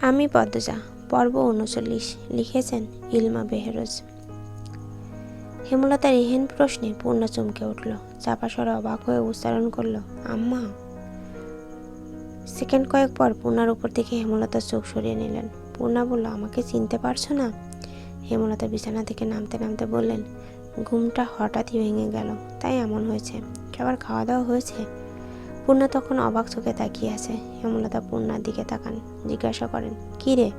আমি পদ্মজা, পর্ব উনচল্লিশ, লিখেছেন ইলমা বেহরোজ। হেমলতার এহেন প্রশ্নে পূর্ণা চমকে উঠল, চাপা স্বরে অবাক হয়ে উচ্চারণ করল, আম্মা। সেকেন্ড কয়েক পর পূর্ণার উপর থেকে হেমলতার চোখ সরিয়ে নিলেন। পূর্ণা বলল, আমাকে চিনতে পারছ না? হেমলতা বিছানা থেকে নামতে নামতে বললেন, ঘুমটা হঠাৎই ভেঙে গেল, তাই এমন হয়েছে। সবার খাওয়া দাওয়া হয়েছে? পূর্ণা তখন অবাক চোখে তাকিয়ে আছে। হেমলতা পূর্ণার দিকে তাকান, জিজ্ঞাসা করেন, কী রে,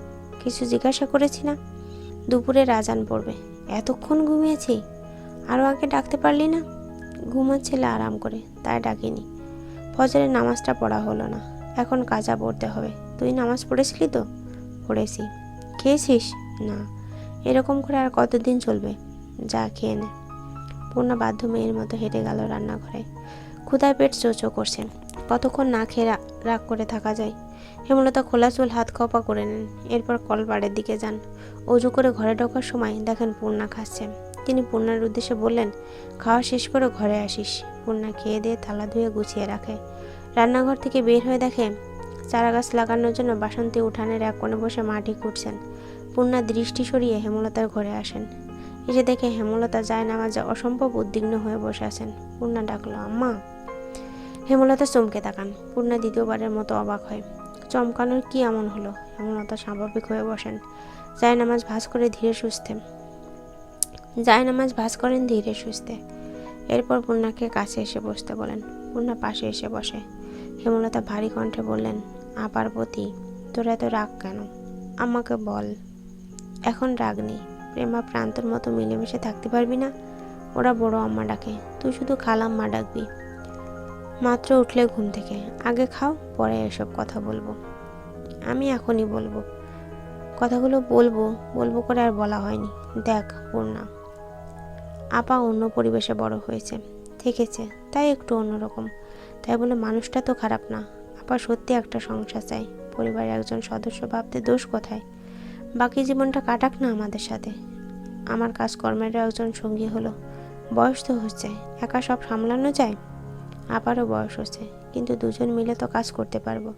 কিছু জিজ্ঞাসা করেছি না? দুপুরে রাজান পড়বে। এতক্ষণ ঘুমিয়েছি? আরও আগে ডাকতে পারলি না? ঘুমাচ্ছিলে আরাম করে, তাই ডাকিনি। ফজরের নামাজটা পড়া হলো না। এখন কাজা পড়তে হবে। তুই নামাজ পড়েছিলি তো? পড়েছি। খেয়েছিস? না। এরকম করে আর কতদিন চলবে? যা খেয়ে নে। পূর্ণা বাধ্য মেয়ের মতো হেঁটে গেল রান্নাঘরে। ক্ষুধায় পেট চোচো করছে কতক্ষণ না খেয়ে রাগ করে থাকা যায়। হেমলতা খোলা চুল, হাত কপা করে নেন। এরপর কলপাড়ের দিকে যান। অজু করে ঘরে ঢোকার সময় দেখেন পূর্ণা খাচ্ছে তিনি পূর্ণার উদ্দেশ্যে বললেন, খাওয়া শেষ করে ঘরে আসিস। পূর্ণা খেয়ে দিয়ে থালা ধুয়ে গুছিয়ে রাখে। রান্নাঘর থেকে বের হয়ে দেখে চারা গাছ লাগানোর জন্য বাসন্তী উঠানের এক কোণে বসে মাটি কুটছেন পূর্ণা দৃষ্টি সরিয়ে হেমলতার ঘরে আসেন। এসে দেখে হেমলতা যায় নামাজে অসম্ভব উদ্বিগ্ন হয়ে বসে আছেন। পূর্ণা ডাকলো, আম্মা হেমলতা চমকে তাকান। পূর্ণা দ্বিতীয়বারের মতো অবাক হয়। চমকানোর কি এমন হলো? হেমলতা স্বাভাবিক হয়ে বসেন। যায় নামাজ ভাস করে ধীরে সুস্থে। নামাজ ভাস করেন ধীরে সুস্থে। এরপর পূর্ণাকে কাছে এসে বসতে বলেন। পূর্ণা পাশে এসে বসে। হেমলতা ভারী কণ্ঠে বললেন, আপার প্রতি তোর এত রাগ কেন? আমাকে বল। এখন রাগ নেই। প্রেমা প্রান্তর মতো মিলেমিশে থাকতে পারবি না? ওরা বড় আম্মা ডাকে। তুই শুধু খালাম্মা ডাকবি। মাত্র উঠলে ঘুম থেকে। আগে খাও, পরে এসব কথা বলব। আমি এখনই বলব। কথাগুলো বলব বলব করে আর বলা হয়নি। দেখ, পূর্ণা। আপা অন্য পরিবেশে বড় হয়েছে। থেকেছে, তাই একটু অন্যরকম। তাই বলে মানুষটা তো খারাপ না। আপা সত্যি একটা সংসার চাই। পরিবারের একজন সদস্য ভাবতে দোষ কোথায়? বাকি জীবনটা কাটাক না আমাদের সাথে। আমার কাজকর্মেরও একজন সঙ্গী হলো। বয়স তো হচ্ছে। একা সব সামলানো যায়? আবারও বয়স হচ্ছে, কিন্তু দুজন মিলে তো কাজ করতে পারব।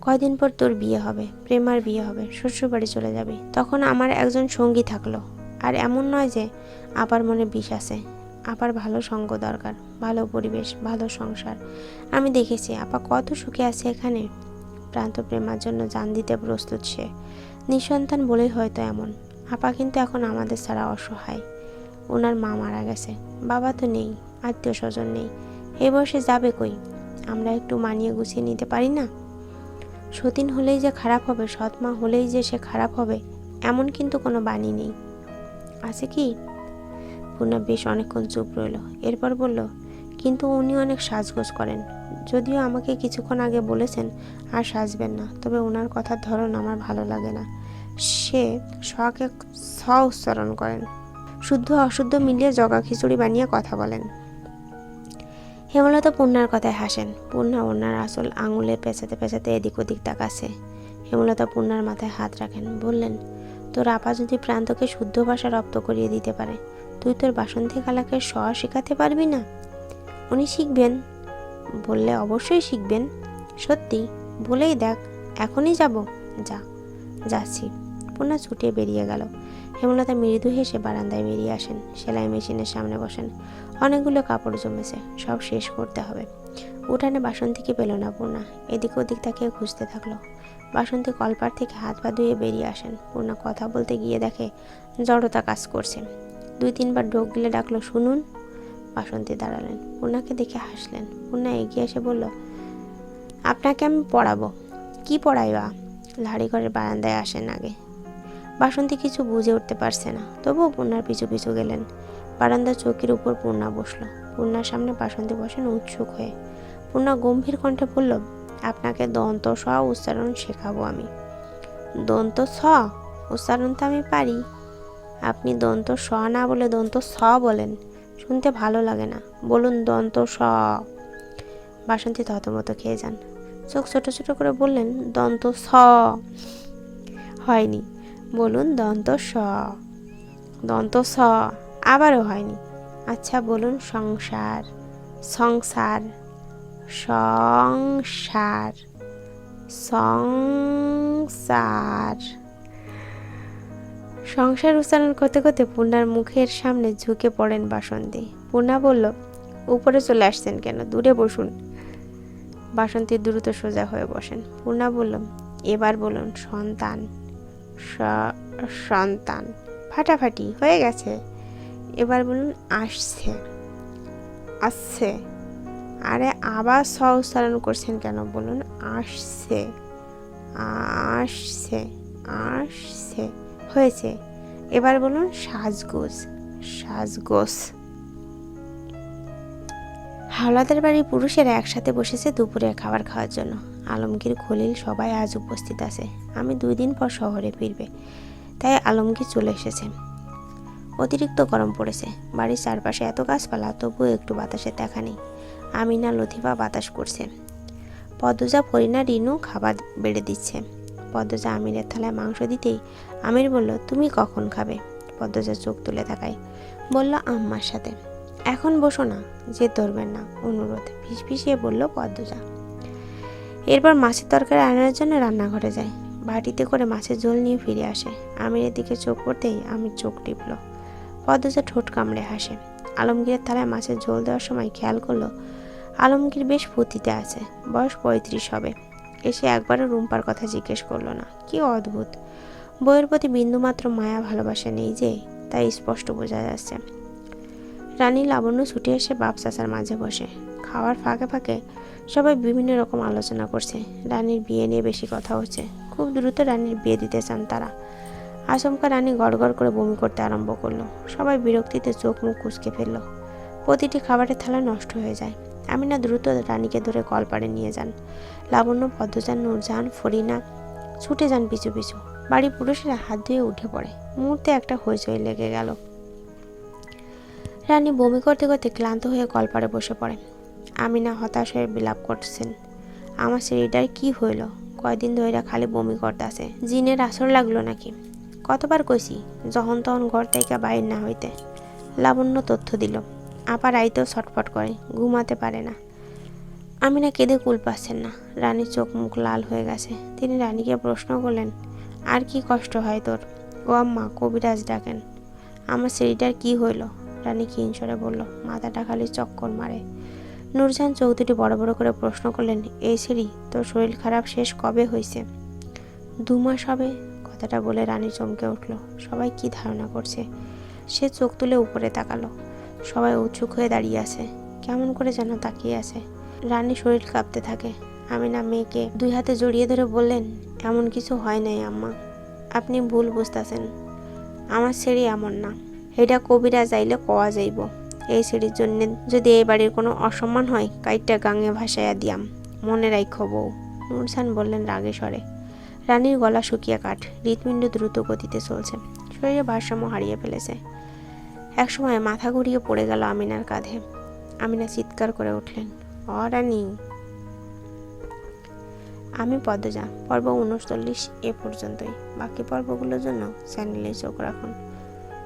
কয়দিন পর তোর বিয়ে হবে, প্রেমার বিয়ে হবে, শ্বশুরবাড়ি চলে যাবি। তখন আমার একজন সঙ্গী থাকল। আর এমন নয় যে আপার মনে বিষ আছে। আপার ভালো সঙ্গ দরকার, ভালো পরিবেশ, ভালো সংসার। আমি দেখেছি, আপা কত সুখে আছে এখানে। প্রান্ত প্রেমার জন্য জান দিতে প্রস্তুত সে। নিঃসন্তান বলেই হয়তো এমন। আপা কিন্তু এখন আমাদের ছাড়া অসহায়। ওনার মা মারা গেছে। বাবা তো নেই আত্মীয় স্বজন নেই। এ বয়সে যাবে কই? আমরা একটু মানিয়ে গুছিয়ে নিতে পারি না? সতীন হলেই যে খারাপ হবে সৎ মা হলেই যে সে খারাপ হবে, এমন কিন্তু কোনো বাণী নেই। আছে কি? পূর্ণা বেশ অনেকক্ষণ চুপ রইল, এরপর বলল, কিন্তু উনি অনেক সাজগোজ করেন। যদিও আমাকে কিছুক্ষণ আগে বলেছেন, আর সাজবেন না, তবে ওনার কথার ধরন আমার ভালো লাগে না। সে স্বকে স উচ্চারণ করেন। শুদ্ধ অশুদ্ধ মিলিয়ে জগা খিচুড়ি বানিয়ে কথা বলেন। হেমলতা পূর্ণার কথায় হাসেন। পূর্ণা ওনার আসল আঙুলে পেঁচাতে পেঁচাতে এদিক ওদিক তাকাছে হেমলতা পূর্ণার মাথায় হাত রাখেন, বললেন, তোর আপা যদি প্রান্তকে শুদ্ধ ভাষা রপ্ত করিয়ে দিতে পারে, তুই তোর বাসন্তী কালাকে স শেখাতে পারবি না? উনি শিখবেন। বললে অবশ্যই শিখবেন। সত্যি, বলেই দেখ, এখনই যাব। যা, যাচ্ছি। পূর্ণা ছুটিয়ে বেরিয়ে গেল। হেমলতা মৃদু হেসে বারান্দায় বেরিয়ে আসেন। সেলাই মেশিনের সামনে বসেন। অনেকগুলো কাপড় জমেছে, সব শেষ করতে হবে। উঠানে বাসন্তীকে পেল না পূর্ণা? এদিক ওদিক তাকিয়ে খুঁজতে থাকল। বাসন্তী কলপার থেকে হাত পা ধুয়ে বেরিয়ে আসেন। পূর্ণা কথা বলতে গিয়ে দেখে জড়তা কাজ করছে। দুই তিনবার ঢোক গিলে ডাকলো, শুনুন। বাসন্তী দাঁড়ালেন। পূর্ণাকে দেখে হাসলেন। পূর্ণা এগিয়ে এসে বলল, আপনাকে আমি পড়াবো। কি পড়াইবা? লাড়িঘরের বারান্দায় আসেন আগে। বাসন্তী কিছু বুঝে উঠতে পারছে না। তবুও পূর্ণার পিছু পিছু গেলেন। বারান্দার চৌকির উপর পূর্ণা বসল। পূর্ণার সামনে বাসন্তী বসেন উৎসুক হয়ে। পূর্ণা গম্ভীর কণ্ঠে বলল, আপনাকে দন্ত স উচ্চারণ শেখাবো আমি। দন্ত স উচ্চারণ তো আমি পারি। আপনি দন্ত স না বলে দন্ত স বলেন। শুনতে ভালো লাগে না। বলুন দন্ত স বাসন্তী থতমত খেয়ে যান। চোখ ছোট ছোট করে বললেন, দন্ত স হয়নি। বলুন দন্ত স। দন্ত স। আবারও হয়নি। আচ্ছা বলুন সংসার। সংসার। সংসার। সংসার। সংসার উচ্চারণ করতে করতে পূর্ণার মুখের সামনে ঝুঁকে পড়েন বাসন্তী। পূর্ণা বলল, উপরে চলে আসছেন কেন? দূরে বসুন। বাসন্তী দ্রুত সোজা হয়ে বসেন। পূর্ণা বলল, এবার বলুন, সন্তান। সন্তান। ফাটাফাটি, হয়ে গেছে। এবার বলুন, আসছে। আসছে। আরে, আবার স উচ্চারণ করছেন কেন? বলুন, আসছে। আসছে আসছে। হয়েছে। এবার বলুন, সাজগোজ। সাজগোজ। হাওলাদার বাড়ির পুরুষেরা একসাথে বসেছে দুপুরের খাবার খাওয়ার জন্য। আলমগীর খলিল সবাই আজ উপস্থিত আছে। আমি দুই দিন পর শহরে ফিরবে, তাই আলমগীর চলে এসেছে। অতিরিক্ত গরম পড়েছে। বাড়ির চারপাশে এত গাছপালা, তবুও একটু বাতাসের দেখা নেই। আমিনা লতিফা বাতাস করছে। পদ্মজা, পরিনা, রিনু খাবার বেড়ে দিচ্ছে। পদ্মজা আমিরের থালায় মাংস দিতেই আমির বলল, তুমি কখন খাবে? পদ্মজা চোখ তুলে তাকায়। বলল, আম্মার সাথে। এখন বসো না, যে ধরবেন না, অনুরোধ। ফিসফিসিয়ে বলল পদ্মজা। এরপর মাছের তরকারি আনার জন্য রান্নাঘরে যায়। বাটিতে করে মাছের ঝোল নিয়ে ফিরে আসে। আমিরের দিকে চোখ পড়তেই আমির চোখ টিপল। পদ্মজা ঠোঁট কামড়ে হাসে। আলমগীরের থালায় মাছের ঝোল দেওয়ার সময় খেয়াল করল, আলমগীর বেশ ফুতিতে আছে। বয়স পঁয়ত্রিশ হবে। এসে একবারও রুম্পার কথা জিজ্ঞেস করল না। কি অদ্ভুত। বইয়ের প্রতি বিন্দুমাত্র মায়া ভালোবাসা নেই যে, তাই স্পষ্ট বোঝা যাচ্ছে। রানী লাবণ্য ছুটে এসে বাপ চাচার মাঝে বসে। খাওয়ার ফাঁকে ফাঁকে সবাই বিভিন্ন রকম আলোচনা করছে। রানীর বিয়ে নিয়ে বেশি কথা হচ্ছে। খুব দ্রুত রানীর বিয়ে দিতে চান তারা। আচমকা রানী গড়গড় করে বমি করতে আরম্ভ করল। সবাই বিরক্তিতে চোখ মুখ কুচকে ফেলল। প্রতিটি খাবারের থালা নষ্ট হয়ে যায়। আমিনা দ্রুত রানীকে ধরে কলপাড়ে নিয়ে যান। লাবণ্য পদ্মজান, নূরজাহান, ফরিনা ছুটে যান পিছু পিছু। বাড়ির পুরুষেরা হাত ধুয়ে উঠে পড়ে। মুহূর্তে একটা হইচই লেগে গেল। রানী বমি করতে করতে ক্লান্ত হয়ে কলপাড়ে বসে পড়ে। আমিনা হতাশ হয়ে বিলাপ করছেন। আমার শরীরটার কি হইল? কয়দিন ধরে খালি বমি করতেছে। জিনের আসর লাগল নাকি? কতবার কইছি, যখন তখন ঘর থেকে বাইর না হইতে। লাবণ্য তথ্য দিল। আপার আইতেও ছটফট করে, ঘুমাতে পারে না। আমি না কেঁদে কুল পাচ্ছেন না। রানীর চোখ মুখ লাল হয়ে গেছে। তিনি রানীকে প্রশ্ন করলেন, আর কি কষ্ট হয় তোর? ও আম্মা কবিরাজ ডাকেন। আমার শরীরটার কি হইল? রানী কিনসরে বলল, মাথাটা খালি চক্কর মারে। নূরজাহান চৌধুরী বড় বড় করে প্রশ্ন করলেন, এই সিঁড়ি, তোর শরীর খারাপ শেষ কবে হয়েছে দু মাস হবে, কথাটা বলে রানী চমকে উঠল। সবাই কি ধারণা করছে? সে চোখ তুলে উপরে তাকালো। সবাই উৎসুক হয়ে দাঁড়িয়ে আছে। কেমন করে যেন তাকিয়ে আছে। রানী শরীর কাঁপতে থাকে। আমিনা মেয়েকে দুই হাতে জড়িয়ে ধরে বললেন, এমন কিছু হয় নাই আম্মা। আপনি ভুল বুঝতেছেন। আমার সিঁড়ি এমন না। এটা কবিরা যাইলে কওয়া যাইব। এই সিঁড়ির জন্য যদি এই বাড়ির কোনো অসম্মান হয়, কাইটটা গাঙে ভাসাইয়া দিয়াম। মনে রাইখ বউ। নুরসান বললেন, রাগে স্বরে রানীর গলা শুকিয়ে কাঠ। হৃৎপিণ্ড দ্রুত গতিতে চলছে। শরীরে ভারসাম্য হারিয়ে ফেলেছে। একসময় মাথা ঘুরিয়ে পড়ে গেল আমিনার কাঁধে। আমিনা চিৎকার করে উঠলেন, অ, রানী। আমি পদ্মজা। পর্ব উনচল্লিশ এ পর্যন্তই। বাকি পর্বগুলোর জন্য চ্যানেলে চোখ রাখুন।